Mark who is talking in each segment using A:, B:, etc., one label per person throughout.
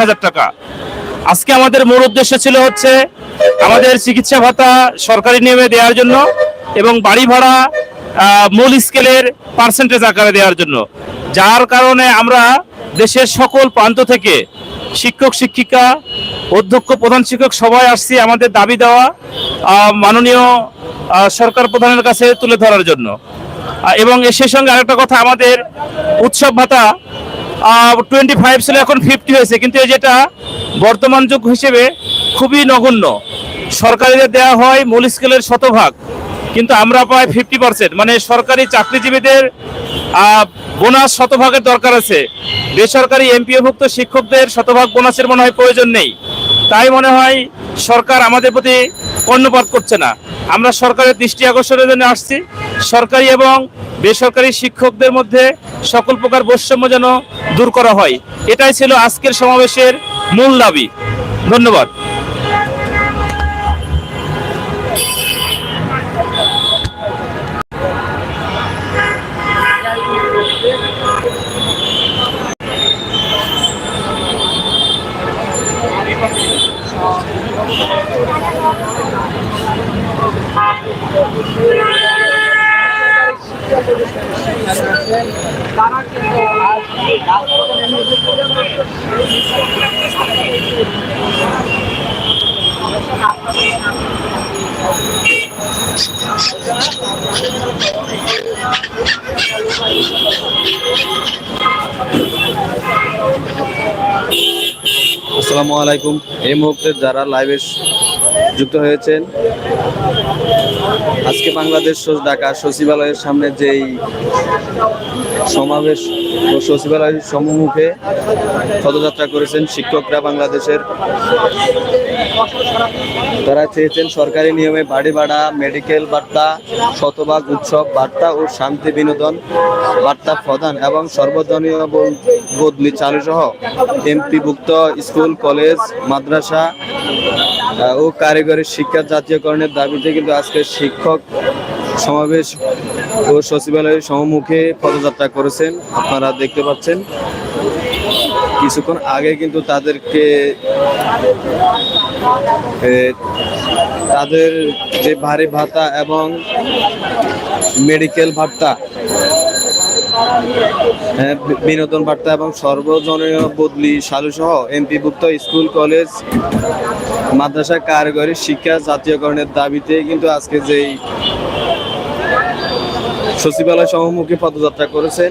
A: হাজার টাকা। আজকে আমাদের মূল উদ্দেশ্য ছিল হচ্ছে আমাদের চিকিৎসা ভাতা সরকারি নিয়মে দেওয়ার জন্য এবং বাড়ি ভাড়া মূল স্কেলের পার্সেন্টেজ আকারে দেওয়ার জন্য। যার কারণে আমরা দেশের সকল প্রান্ত থেকে শিক্ষক, শিক্ষিকা, অধ্যক্ষ, প্রধান শিক্ষক সবাই আসছি আমাদের দাবি দেওয়া মাননীয় সরকার প্রধানের কাছে তুলে ধরার জন্য। এবং সেই সঙ্গে আরেকটা কথা, আমাদের উৎসব ভাতা টোয়েন্টি ফাইভ ছিল, এখন ফিফটি হয়েছে। কিন্তু এই যেটা বর্তমান যুগ হিসেবে খুবই নগণ্য। সরকারিদের দেওয়া হয় মূল স্কেলের শতভাগ। কিন্তু আমরা পাই ফিফটি পার্সেন্ট মানে সরকারি চাকরিজীবীদের বোনাস শতভাগের দরকার আছে। বেসরকারি এমপিওভুক্ত শিক্ষকদের শতভাগ বোনাসের মনে হয় প্রয়োজন নেই। তাই মনে হয় সরকার আমাদের প্রতি কর্ণপাত করছে না। আমরা সরকারের দৃষ্টি আকর্ষণের জন্য আসছি। সরকারি এবং বেসরকারি শিক্ষকদের মধ্যে সকল প্রকার বৈষম্য যেন দূর করা হয়। এটাই ছিল আজকের সমাবেশের মূল দাবি। ধন্যবাদ।
B: আসসালামু আলাইকুম। এই মুহূর্তে যারা লাইভে যুক্ত হয়েছেন। আজকে বাংলাদেশ ঢাকা সচিবালয়ের সামনে যেই সমাবেশ ও সচিবালয়ের সম্মুখে পদযাত্রা করেছেন শিক্ষকরা বাংলাদেশের। তারা চেয়েছেন সরকারি নিয়মে বাড়ি ভাড়া, মেডিকেল বার্তা, শতভাগ উৎসব বার্তা ও শান্তি বিনোদন বার্তা প্রদান এবং সর্বজনীয় বদলি চালু সহ এমপিভুক্ত স্কুল, কলেজ, মাদ্রাসা ও কারিগরি শিক্ষা জাতীয়করণের দাবিতে কিন্তু আজকে শিক্ষক সমাবেশ ও সচিবালয়ের সম্মুখে পদযাত্রা করেছেন। আপনারা দেখতে পাচ্ছেন। কিছুক্ষণ আগে কিন্তু তাদেরকে তাদের যে ভারী ভাতা এবং মেডিকেল ভাতা বিনোদন বার্তা এবং সর্বজনীয় বদলি সালু সহ এমপিভুক্ত স্কুল, কলেজ মাদ্রাসা কারিগরি শিক্ষা জাতীয়করণের দাবিতে কিন্তু আজকে যেই সচিবালয় সহমুখী পদযাত্রা করেছেন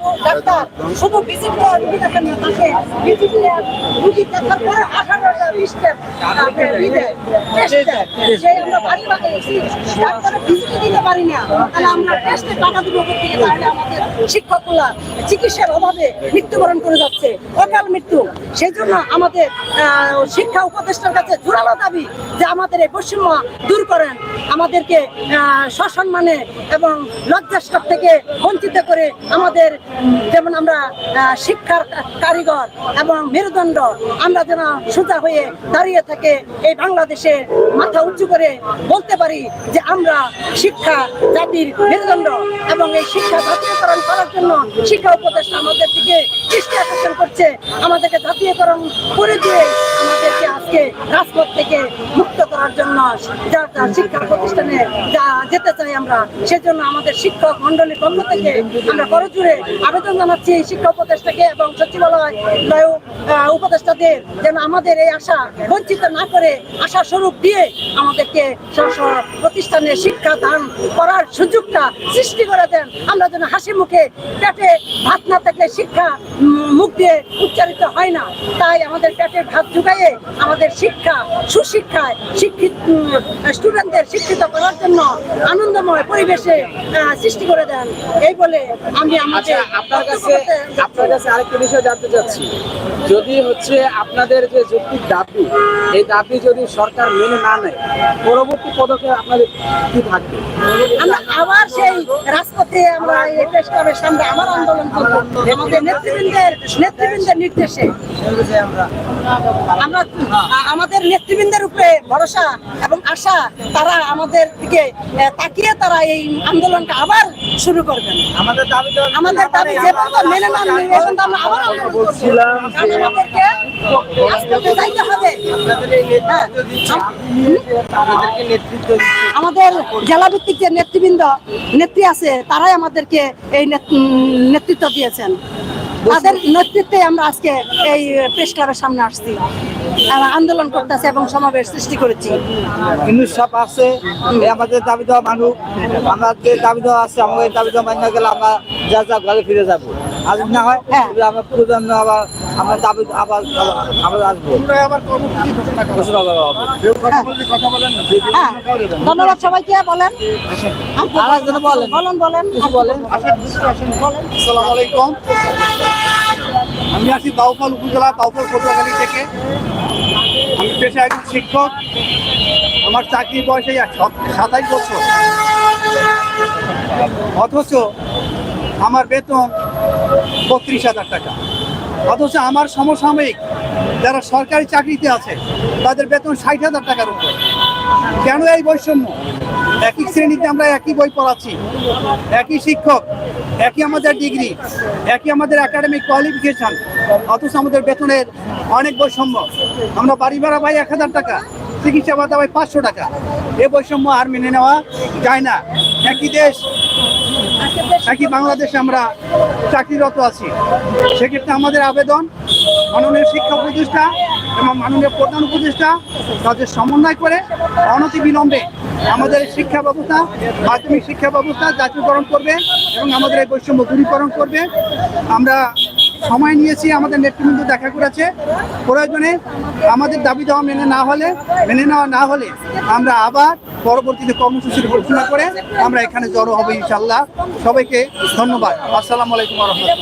C: চিকিৎসার অভাবে মৃত্যুবরণ করে যাচ্ছে, অকাল মৃত্যু। সেই জন্য আমাদের শিক্ষা উপদেষ্টার কাছে জোরালো দাবি যে আমাদের এই বৈষম্য দূর করেন। আমাদেরকে সসম্মানে এবং লজ্জাস্তব থেকে বঞ্চিত করে আমাদের যেমন আমরা শিক্ষার কারিগর এবং মেরুদণ্ড, আমরা যেন সোজা হয়ে দাঁড়িয়ে থেকে এই বাংলাদেশে মাথা উঁচু করে বলতে পারি যে আমরা শিক্ষা, জাতির মেরুদণ্ড এবং এই শিক্ষা জাতীয়করণ করার জন্য শিক্ষা উপদেষ্টা আমাদের দিকে দৃষ্টি আকর্ষণ করছে। আমাদেরকে জাতীয়করণ করে দিয়ে আমাদেরকে আজকে রাজপথ থেকে মুক্ত করার জন্য যা যা শিক্ষা প্রতিষ্ঠানে যা যেতে চাই আমরা সেজন্য আমাদের শিক্ষক মন্ডলীর পক্ষ থেকে আমরা করজুড়ে আবেদন জানাচ্ছি শিক্ষা উপদেষ্টাকে এবং সচিবালয় লয়, উপদেষ্টাদের যেন আমাদের এই আশা বঞ্চিত না করে আশা স্বরূপ দিয়ে আমাদেরকে প্রতিষ্ঠানে শিক্ষা দান করার সুযোগটা সৃষ্টি করে দেন। আমরা যেন হাসি মুখে পেটে ভাত না থাকলে শিক্ষা মুখ দিয়ে উচ্চারিত হয় না। তাই আমাদের পেটে ভাত জুগাইয়ে আমাদের শিক্ষা সুশিক্ষায় শিক্ষিত স্টুডেন্টদের শিক্ষিত করার জন্য আনন্দময় পরিবেশে সৃষ্টি করে দেন। এই বলে আমি আমাদের
D: আচ্ছা আপনার কাছে আপনার কাছে আরেকটি বিষয় জানতে চাচ্ছি। যদি হচ্ছে আপনাদের যে যৌক্তিক দাবি এই দাবি যদি সরকার মেনে না নেয় পরবর্তী পদক্ষেপ আপনাদের কি থাকবে?
C: আমরা আবার সেই রাজপথে আমরা এই প্রেস ক্লাবের সামনে আবার আন্দোলন করব। আমাদের নেতৃবৃন্দের নেতৃবৃন্দের নির্দেশে। আমরা আমাদের নেতৃবৃন্দের উপরে ভরসা এবং আশা তারা আমাদের দিকে তাকিয়ে তারা এই আন্দোলনটা আবার শুরু করবেন।
D: আমাদের দাবি
C: আমাদের দাবি যে পর্যন্ত মেনে না আমরা আবার আন্দোলন করব। কারণ আমাদেরকে রাজপথে যাইতে হবে। হ্যাঁ, আমাদের জেলা ভিত্তিক যে নেতৃবৃন্দ নেত্রী আছে তারাই আমাদেরকে এই নেতৃত্ব দিয়েছেন। তাদের নেতৃত্বে আমরা আজকে এই প্রেস ক্লাবের সামনে আসছি। আন্দোলন করতেছে এবং সমাবেশ সৃষ্টি করেছি।
D: ইন্দু সাপ আছে আমাদের দাবি দেওয়া মানুষ আমাদের দাবি দেওয়া আছে আমাদের দাবি দেওয়া মান্য গেলে আমরা যা যা ঘরে ফিরে যাব। যদি না হয়
C: হ্যাঁ।
D: আমরা প্রজন্ম আবার আমরা দাবি আবার আবার আসব। ঘোষণা করা হবে
C: হ্যাঁ। ধন্যবাদ সবাইকে বলেন।
D: বলেন।
C: বলেন বলেন।
D: বলেন?
E: আসসালামু আলাইকুম। আমি আছি বাউফল উপজেলা বাউফল পটুয়াখালী থেকে। আমি পেশায় একজন শিক্ষক। আমার চাকরির বয়স এই সাতাইশ বছর। অথচ আমার বেতন বত্রিশ হাজার টাকা। অথচ আমার সমসাময়িক যারা সরকারি চাকরিতে আছে, তাদের বেতন ষাট হাজার টাকার উপর। কেন এই বৈষম্য? একই শ্রেণীতে আমরা একই বই পড়াচ্ছি। একই শিক্ষক একই আমাদের ডিগ্রি একই আমাদের একাডেমিক কোয়ালিফিকেশান অথচ আমাদের বেতনের অনেক বৈষম্য। আমরা বাড়ি ভাড়া পাই এক হাজার টাকা, চিকিৎসা ভাতা পাই পাঁচশো টাকা। এ বৈষম্য আর মেনে নেওয়া যায় না। একই দেশ, একই বাংলাদেশে আমরা চাকরিরত আছি। সেক্ষেত্রে আমাদের আবেদন মাননীয় শিক্ষা উপদেষ্টা এবং মাননীয় প্রধান উপদেষ্টা তাদের সমন্বয় করে অনতি বিলম্বে আমাদের শিক্ষা ব্যবস্থা, মাধ্যমিক শিক্ষা ব্যবস্থা জাতীয়করণ করবে এবং আমাদের এই বৈষম্য দূরীকরণ করবে। আমরা সময় নিয়েছি, আমাদের নেতৃবৃন্দ দেখা করেছে। প্রয়োজনে আমাদের দাবি দেওয়া মেনে না হলে, মেনে নেওয়া না হলে আমরা আবার পরবর্তীতে কর্মসূচির ঘোষণা করে আমরা এখানে জড়ো হব ইনশাল্লাহ সবাইকে ধন্যবাদ। আসসালামু আলাইকুম রহমতুল্লাহ।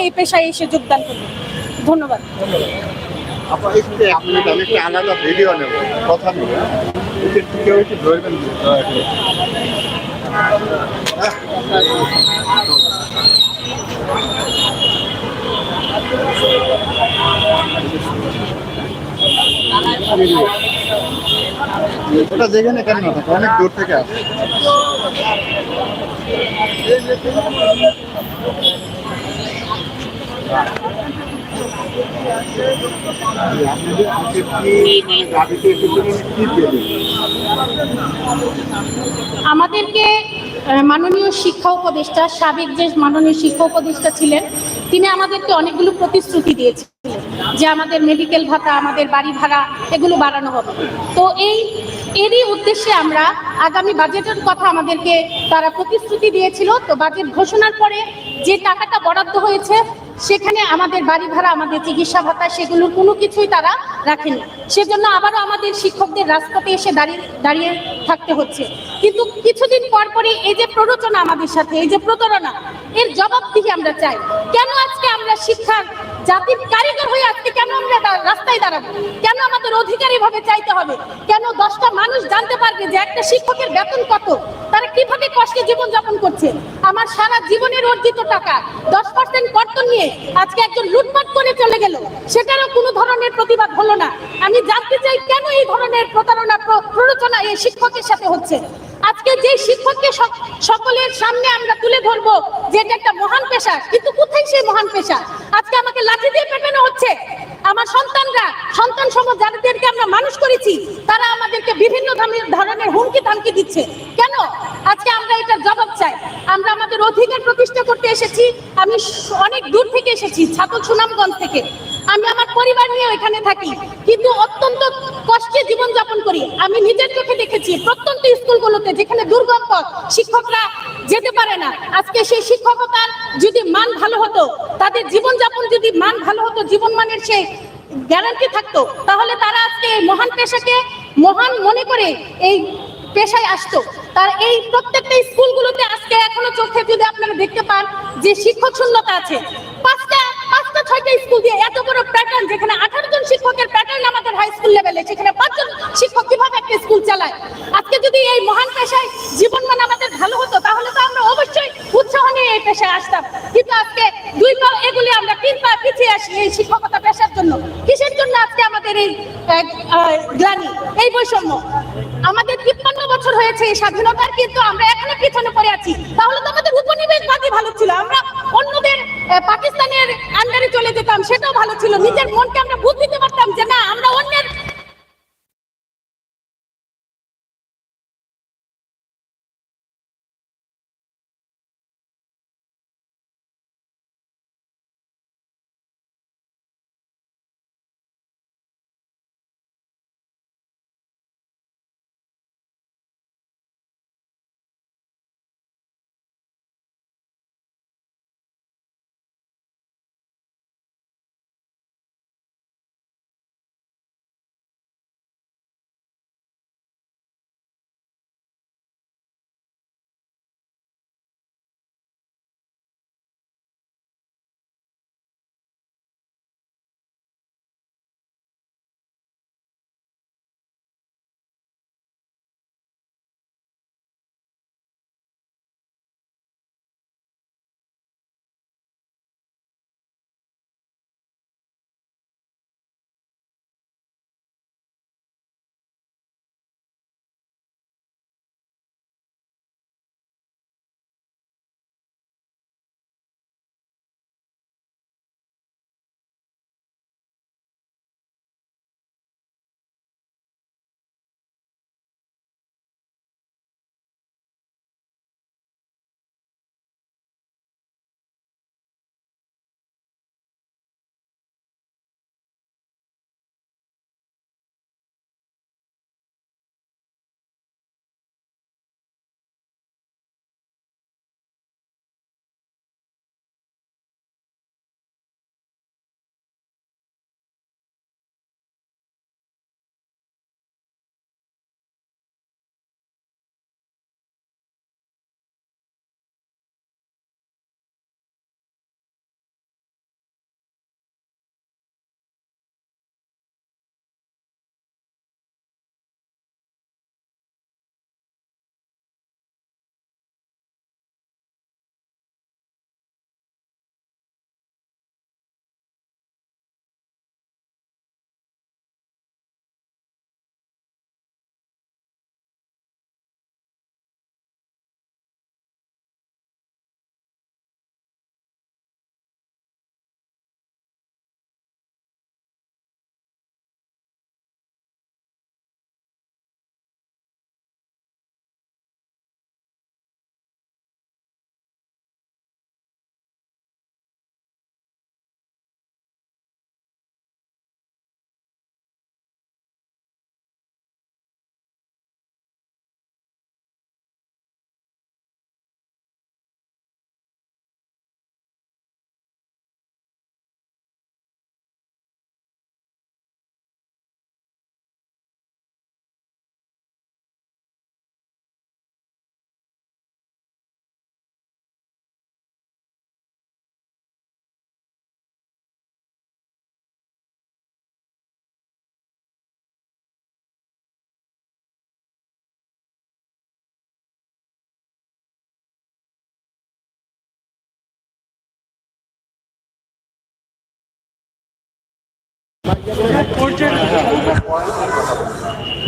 F: এই পেশায় এসে যোগদান করবে। ধন্যবাদ।
G: ভিডিও কথা ওটা যেখানে কেন না। থাকে অনেক দূর থেকে আসে আপনাদের আজকে কি মানে দাবিতে এসেছিলেন কি পেলেন
F: আমাদেরকে মাননীয় শিক্ষা উপদেষ্টা, সাবেক যে মাননীয় শিক্ষা উপদেষ্টা ছিলেন, তিনি আমাদেরকে অনেকগুলো প্রতিশ্রুতি দিয়েছিলেন যে আমাদের মেডিকেল ভাতা, আমাদের বাড়ি ভাড়া, এগুলো বাড়ানো হবে। তো এই, এরই উদ্দেশ্যে আমরা আগামী বাজেটের কথা আমাদেরকে তারা প্রতিশ্রুতি দিয়েছিল। তো বাজেট ঘোষণার পরে যে টাকাটা বরাদ্দ হয়েছে সেখানে আমাদের বাড়ি ভাড়া, আমাদের চিকিৎসা ভাতা সেগুলোর কোনো কিছুই তারা রাখেনি সেজন্য আবারও আমাদের শিক্ষকদের রাজপথে এসে দাঁড়িয়ে দাঁড়িয়ে থাকতে হচ্ছে। কিন্তু কিছুদিন পর পরই এই যে প্ররোচনা আমাদের সাথে, এই যে প্রতারণা, এর জবাবদিহি আমরা চাই, কেন আজকে আমরা শিক্ষার জাতির কারিগর হয়ে আজকে কেন আমরা রাস্তায় দাঁড়াবো? কেন আমাদের অধিকার এভাবে চাইতে হবে? কেন দশটা মানুষ জানতে পারবে যে একটা শিক্ষকের বেতন কত? তারা কীভাবে কষ্টে জীবন যাপন করছে? আমার সারা জীবনের অর্জিত টাকা, দশ পার্সেন্ট কর্তন নিয়ে আজকে একজন লুটপাট করে চলে গেল। সেটারও কোনো ধরনের প্রতিবাদ হলো না। আমি জানতে চাই কেন এই ধরনের প্রতারণা, প্র- প্ররোচনা এই শিক্ষকের সাথে হচ্ছে? আজকে যে শিক্ষককে সকলের সামনে আমরা তুলে ধরবো, যে এটা একটা মহান পেশা, কিন্তু কোথায় সেই মহান পেশা? আজকে আমাকে লাঠি দিয়ে পেটানো হচ্ছে। আমার সন্তানরা, সন্তান সম যাদেরকে আমরা মানুষ করেছি, তারা আমাদেরকে বিভিন্ন ধরনের- হুমকি ধামকি দিচ্ছে। কেন? আজকে আমরা এটা জবাব চাই। আমরা আমাদের অধিকার প্রতিষ্ঠা করতে এসেছি। আমি অনেক দূর থেকে এসেছি ছাত্র সুনামগঞ্জ থেকে। আমি আমার পরিবার নিয়ে এখানে থাকি। কিন্তু অত্যন্ত কষ্টে জীবন যাপন করি। আমি নিজের চোখে দেখেছি, প্রত্যন্ত স্কুলগুলোতে যেখানে দুর্গম পথ শিক্ষকরা যেতে পারে না। আজকে সেই শিক্ষকতার যদি মান ভালো হতো, তাদের জীবনযাপন যদি মান ভালো হতো, জীবন মানের সেই গ্যারান্টি থাকতো, তাহলে তারা আজকে এই মহান পেশাকে মহান মনে করে এই পেশায় আসতো। তার এই প্রত্যেকটা স্কুলগুলোতে আজকে এখনও চোখে যদি আপনারা দেখতে পান যে শিক্ষক শূন্যতা আছে, পাঁচটা পাঁচটা, ছয়টা স্কুল দিয়ে এত বড় প্যাটার্ন যেখানে আঠারো জন শিক্ষকের প্যাটার্ন আমাদের হাই স্কুল লেভেলে সেখানে পাঁচজন শিক্ষক কীভাবে একটা স্কুল চালায়? আজকে যদি এই মহান পেশায় জীবন মান আমাদের ভালো হতো, তাহলে তো আমরা অবশ্যই উৎসাহ নিয়ে এই পেশায় আসতাম। কিন্তু আজকে দুই পা এগুলি আমরা তিন পা পিছিয়ে আসি এই শিক্ষকতা পেশার জন্য। কিসের জন্য আজকে আমাদের এই গ্লানি, এই বৈষম্য? আমাদের তিপ্পান্ন বছর হয়েছে এই স্বাধীনতার, কিন্তু আমরা এখনও পিছনে পড়ে আছি। তাহলে তো আমাদের উপনিবেশবাদী ভালো ছিল। আমরা অন্যদের পাকিস্তানের আন্ডারে চলে যেতাম, সেটাও ভালো ছিল। নিজের মনকে আমরা বুঝ দিতে পারতাম যে না, আমরা অন্যের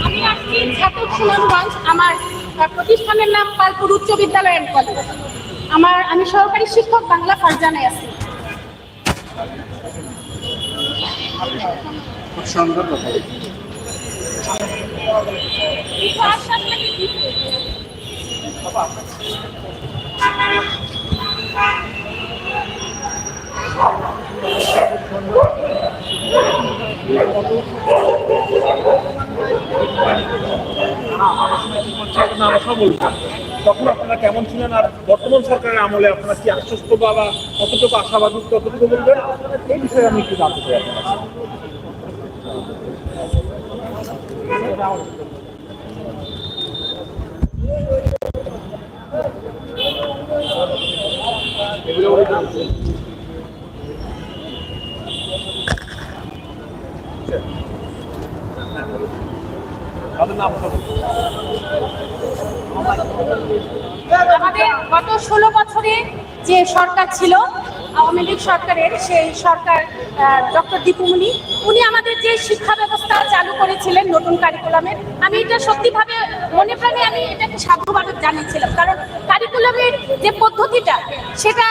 F: আমি আসছি ছাত্র সুনামগঞ্জ, আমার প্রতিষ্ঠানের নাম পালপুর উচ্চ বিদ্যালয় অ্যান্ড কলেজ আমার, আমি সহকারী শিক্ষক বাংলা ফারজানায় আছি।
G: খুব সুন্দর কথা।
H: তখন আপনারা কেমন ছিলেন আর বর্তমান সরকারের আমলে আপনারা কি আশ্বস্ত বা কতটুকু আশাবাদী, কতটুকু বলবেন এই বিষয়ে আমি একটু জানতে চাই আপনার কাছে। তাদের নাম
F: আমাদের গত ষোলো বছরে যে সরকার ছিল, আওয়ামী লীগ সরকারের, সেই সরকার ডক্টর দীপুমণি উনি আমাদের যে শিক্ষা ব্যবস্থা চালু করেছিলেন নতুন কারিকুলামের আমি এটা সত্যিভাবে মনে প্রাণে আমি এটাকে সাধুবাদ জানিয়েছিলাম। কারণ কারিকুলামের যে পদ্ধতিটা, সেটা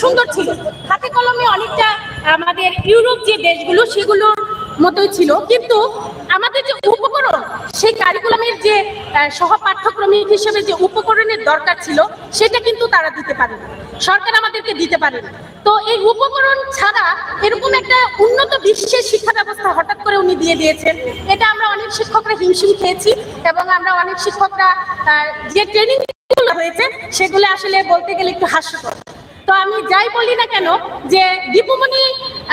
F: সুন্দর ছিল। হাতে কলমে অনেকটা আমাদের ইউরোপ যে দেশগুলো, সেগুলোর মতোই ছিল। কিন্তু আমাদের যে উপকরণ, সেই কারিকুলামের যে সহ পাঠ্যক্রমিক হিসেবে যে উপকরণের দরকার ছিল, সেটা কিন্তু তারা দিতে পারে সরকার আমাদেরকে দিতে পারে তো এই উপকরণ ছাড়া এরকম একটা উন্নত বিশ্বের শিক্ষা ব্যবস্থা হঠাৎ করে উনি দিয়ে দিয়েছেন, এটা আমরা অনেক শিক্ষকরা হিমশিম খেয়েছি এবং আমরা অনেক শিক্ষকরা যে ট্রেনিং হয়েছে, সেগুলো আসলে বলতে গেলে একটু হাস্যকর। তো আমি যাই বলি না কেন, যে দীপুমণি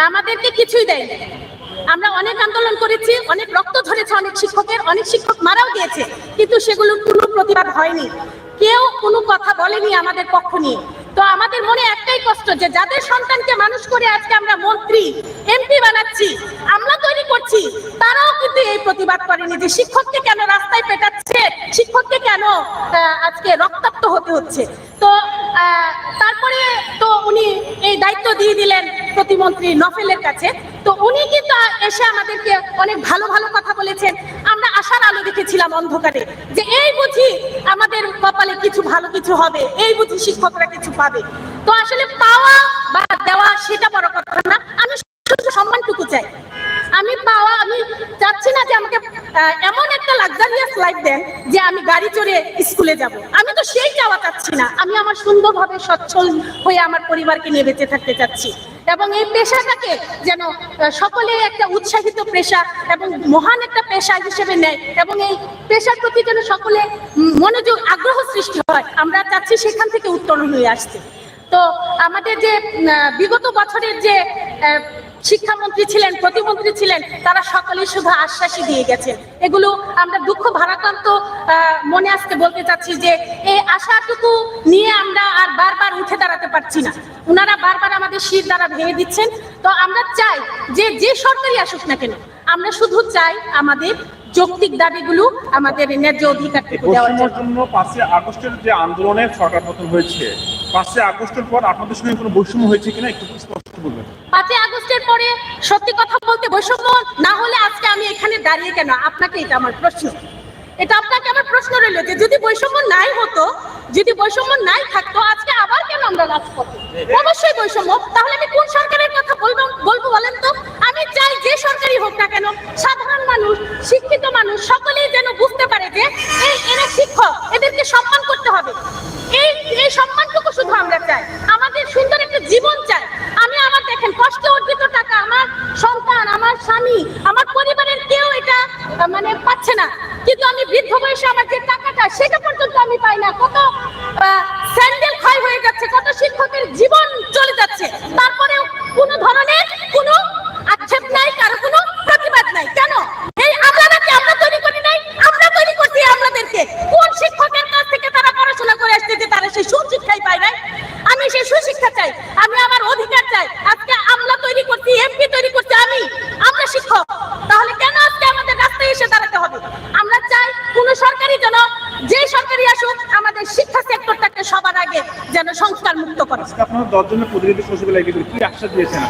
F: আমাদেরকে কিছুই দেয়নি। আমরা অনেক আন্দোলন করেছি, অনেক রক্ত ঝরেছে অনেক শিক্ষকের, অনেক শিক্ষক মারাও গিয়েছে, কিন্তু সেগুলোর কোনো প্রতিবাদ হয়নি। কেউ কোনো কথা বলেনি আমাদের পক্ষ নিয়ে। তো আমাদের মনে একটাই কষ্ট যে যাদের সন্তানকে মানুষ করে আজকে আমরা মন্ত্রী, এমপি বানাচ্ছি আমরা তৈরি করছি, তারাও কিন্তু এই প্রতিবাদ করেনি যে শিক্ষককে কেন রাস্তায় পেটাচ্ছে, শিক্ষককে কেন আজকে রক্তাক্ত হতে হচ্ছে। তো তারপরে তো উনি এই দায়িত্ব দিয়ে দিলেন প্রতিমন্ত্রী নফেলের কাছে। তো উনি কিন্তু এসে আমাদেরকে অনেক ভালো ভালো কথা বলেছেন। আমরা আশার আলো দেখেছিলাম অন্ধকারে যে এই বুঝি আমাদের কপালে কিছু ভালো কিছু হবে, এই বুঝি শিক্ষকরা কিছু পাবে। তো আসলে পাওয়া বা দেওয়া সেটা বড় কথা না, আমি শুধু সম্মানটুকু চাই। আমি পাওয়া, আমি চাচ্ছি না যে আমাকে এমন একটা লাক্সারিয়াস লাইফ দেন যে আমি গাড়ি চড়ে স্কুলে যাব। আমি তো সেই চাওয়া চাচ্ছি না। আমি আমার সুন্দরভাবে, সচ্ছল হয়ে আমার পরিবারকে নিয়ে বেঁচে থাকতে চাচ্ছি। এবং এই পেশাটাকে যেন সকলে একটা উৎসাহিত পেশা এবং মহান একটা পেশা হিসেবে নেয় এবং এই পেশার প্রতি যেন সকলে মনোযোগ, আগ্রহ সৃষ্টি হয়, আমরা চাচ্ছি সেখান থেকে উত্তরণ হয়ে আসতে। তো আমাদের যে বিগত বছরের যে শিক্ষামন্ত্রী ছিলেন প্রতিমন্ত্রী ছিলেন তারা সকলেই শুধু আশ্বাসই দিয়ে গেছেন। এগুলো আমরা দুঃখ ভারাক্রান্ত মনে আজকে বলতে চাচ্ছি যে এই আশাটুকু নিয়ে আমরা আর বারবার উঠে দাঁড়াতে পারছি না। ওনারা বারবার আমাদের শির দ্বারা ভেঙে দিচ্ছেন। তো আমরা চাই যে যে সরকারি আসুক না কেন আমরা শুধু চাই আমাদের যৌক্তিক দাবিগুলো আমাদের ন্যায্য অধিকারটুকু দেওয়ার জন্য।
H: জন্য পাঁচই আগস্টের যে আন্দোলনে সরকার পতন হয়েছে পাঁচই আগস্টের পর আপনাদের সঙ্গে কোনো বৈষম্য হয়েছে কিনা একটু স্পষ্ট বলবেন।
F: পাঁচই আগস্টের পরে সত্যি কথা বলতে বৈষম্য, না হলে আজকে আমি এখানে দাঁড়িয়ে কেন? আপনাকে এটা আমার প্রশ্ন। এটা আপনাকে আমার প্রশ্ন রইল যে যদি বৈষম্য নাই হতো, যদি বৈষম্য নাই থাকতো, আজকে আবার কেন আমরা রাজপথে? অবশ্যই বৈষম্য। তাহলে আমি কোন সরকারের কথা বলব বলব বলেন তো? আমি চাই যে সরকারি হোক না কেন, সাধারণ মানুষ, শিক্ষিত মানুষ, সকলেই যেন বুঝতে পারে যে এই এরা শিক্ষক, এদেরকে সম্মান করতে হবে। এই এই সম্মানটুকু শুধু আমরা চাই। আমাদের সুন্দর একটা জীবন চাই আমি আমার দেখেন কষ্ট অর্জিত টাকা আমার সন্তান আমার স্বামী আমার পরিবারের কেউ এটা আহ, মানে পাচ্ছে না। কিন্তু আমি বৃদ্ধ বয়সে আমার যে টাকাটা, সেটা পর্যন্ত আমি পাই না কত স্যান্ডেল ক্ষয় হয়ে যাচ্ছে কত শিক্ষকের জীবন চলে যাচ্ছে তারপরেও কোনো ধরনের কোনো আক্ষেপ নাই কারও কোনো প্রতিবাদ নাই কেন এই আমলারাকে আমরা তৈরি করি নাই আমরা তৈরি করছি আমলাদেরকে কোন শিক্ষকের কাছ থেকে তারা পড়াশোনা করে আসছে যে তারা সেই সুশিক্ষাই পায় নাই আমি সেই সুশিক্ষা চাই আমি আমার অধিকার চাই আজকে আমলা তৈরি করছি এমপি তৈরি করছি আমি আমরা শিক্ষক তাহলে কেন আজকে আমাদের রাস্তায় এসে দাঁড়াতে হবে আমরা চাই কোন সরকারি যেন যে সরকারি আসুক আমাদের শিক্ষা সেক্টরটাকে সবার আগে যেন মুক্ত করে।
H: আপনারা দশজনের প্রতিনিধি সচিবালয় কি আশ্বাস দিয়েছেন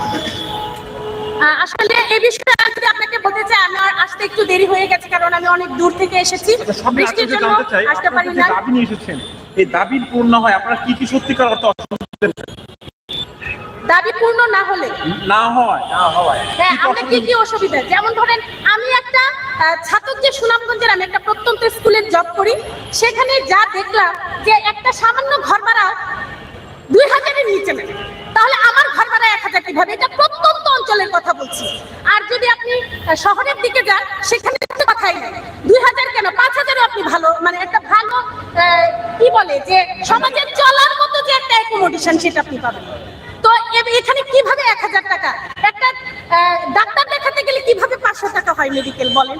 F: আসলে এই বিষয়ে যদি আপনাকে বলতে চাই আমার আসতে একটু দেরি হয়ে গেছে কারণ আমি অনেক দূর থেকে এসেছি। বৃষ্টির জন্য আসতে পারি না
H: দাবি নিয়ে এসেছেন এই দাবির পূর্ণ হয় আপনারা কি কি সত্যিকার অর্থ
F: দাবি পূর্ণ না হলে?
H: না হয় না হয়।
F: হ্যাঁ আমরা কি কি অসুবিধা? যেমন ধরেন আমি একটা ছাতক যে সুনামগঞ্জের আমি একটা প্রত্যন্ত স্কুলের জব করি সেখানে যা দেখলাম যে একটা সামান্য ঘর ভাড়া দুই হাজারের নিচে নেই তাহলে আমার ঘর ভাড়া এক হাজার কীভাবে? এটা প্রত্যন্ত অঞ্চলের কথা বলছি। আর যদি আপনি শহরের দিকে যান, সেখানে কথাই নেই। দুই হাজার কেন? পাঁচ হাজারও আপনি ভালো মানে একটা ভালো কি বলে যে সমাজে চলার মতো যে একটা অ্যাকোমোডেশন সেটা আপনি পাবেন। তো এখানে কীভাবে এক হাজার টাকা? একটা ডাক্তার দেখাতে গেলে কীভাবে পাঁচশো টাকা হয় মেডিকেল বলেন?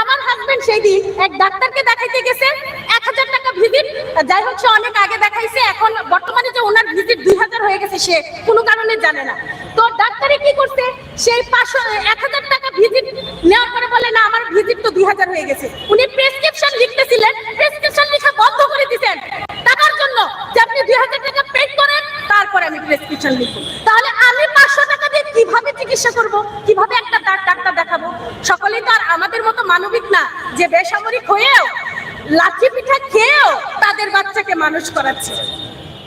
F: আমার হাজবেন্ড সেই দিন এক ডাক্তারকে দেখাইতে গেছে ভিজিট যাই হচ্ছে অনেক আগে দেখাইছে, এখন বর্তমানে যে ওনার ভিজিট দুই হাজার হয়ে গেছে, সে কোনো কারণে জানে না। তো ডাক্তারে কি করছে, সেই পাঁচশো, এক হাজার টাকা ভিজিট নেওয়ার পরে বলে, না, আমার ভিজিট তো দুই হাজার হয়ে গেছে। উনি প্রেসক্রিপশন লিখতেছিলেন প্রেসক্রিপশন লেখা বন্ধ করে দিতেন টাকার জন্য যে আপনি দুই হাজার টাকা পে করেন, তারপরে আমি প্রেসক্রিপশন লিখব। তাহলে আমি পাঁচশো টাকা দিয়ে কীভাবে চিকিৎসা করব? কীভাবে একটা ডাক্তার দেখাবো? সকলেই তো আর আমাদের মতো মানবিক না, যে বেসামরিক হয়েও লাঠি মানুষ করাচ্ছে।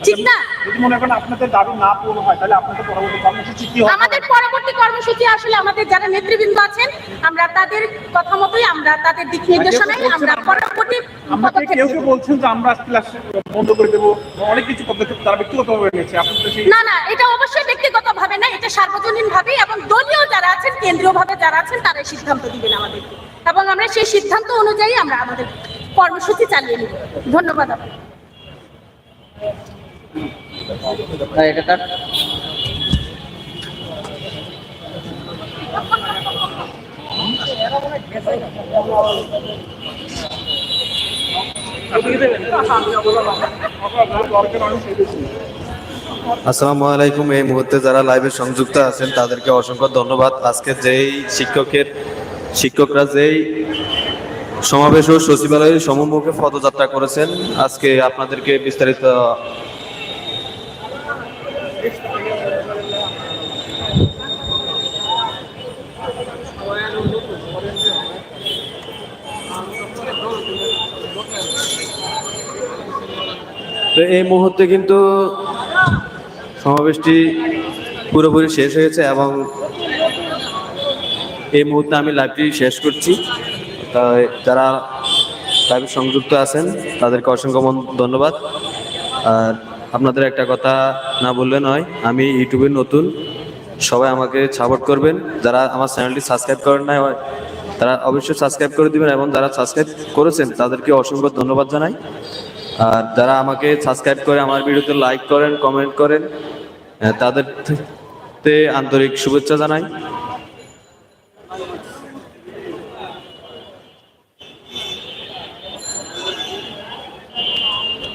F: ঠিক না?
H: যদি মনে করেন আপনাদের দাবি না পূর্ণ হয় তাহলে আপনাদের পরবর্তী কর্মসূচি কি হবে?
F: আমাদের পরবর্তী কর্মসূচি আসলে আমাদের যারা নেতৃবৃন্দ আছেন আমরা তাদের কথা মতোই আমরা তাদের দিক নির্দেশনায় আমরা পরবর্তী পদক্ষেপ
H: কেউ। কেউ বলছেন যে আমরা ক্লাস বন্ধ করে দেবো অনেক কিছু পদক্ষেপ তারা ব্যক্তিগতভাবে নিয়েছে। আপনাদের সেই
F: না না এটা অবশ্যই ব্যক্তিগত ভাবে না এটা সার্বজনীন ভাবে এবং দলীয় যারা আছেন কেন্দ্রীয় ভাবে যারা আছেন তারাই সিদ্ধান্ত দিবেন আমাদেরকে। এবং আমরা সেই সিদ্ধান্ত অনুযায়ী আমরা আমাদের কর্মসূচি চালিয়ে নিব। ধন্যবাদ আপনাকে।
B: হ্যাঁ, আসসালামু আলাইকুম। এই মুহূর্তে যারা লাইভে সংযুক্ত আছেন, তাদেরকে অসংখ্য ধন্যবাদ। আজকে যেই শিক্ষকের শিক্ষকরা যেই সমাবেশ ও সচিবালয়ের সমুখে পদযাত্রা করেছেন। আজকে আপনাদেরকে বিস্তারিত তো এই মুহূর্তে কিন্তু সমাবেশটি পুরোপুরি শেষ হয়েছে এবং এই মুহূর্তে আমি লাইভটি শেষ করছি। যারা লাইভে সংযুক্ত আছেন, তাদেরকে অসংখ্য ধন্যবাদ। আর আপনাদের একটা কথা না বললে নয়, আমি ইউটিউবে নতুন, সবাই আমাকে সাপোর্ট করবেন। যারা আমার চ্যানেলটি সাবস্ক্রাইব করেন না তারা অবশ্যই সাবস্ক্রাইব করে দিবেন এবং যারা সাবস্ক্রাইব করেছেন, তাদেরকে অসংখ্য ধন্যবাদ জানাই। আর যারা আমাকে সাবস্ক্রাইব করে আমার ভিডিওতে লাইক করেন কমেন্ট করেন তাদের আন্তরিক শুভেচ্ছা জানাই।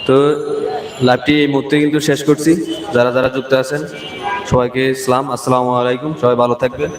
B: তো লাইভটি এই মুহূর্তে কিন্তু শেষ করছি। যারা যারা যুক্ত আছেন, সবাইকে ইসলাম আসসালামু আলাইকুম। সবাই ভালো থাকবেন।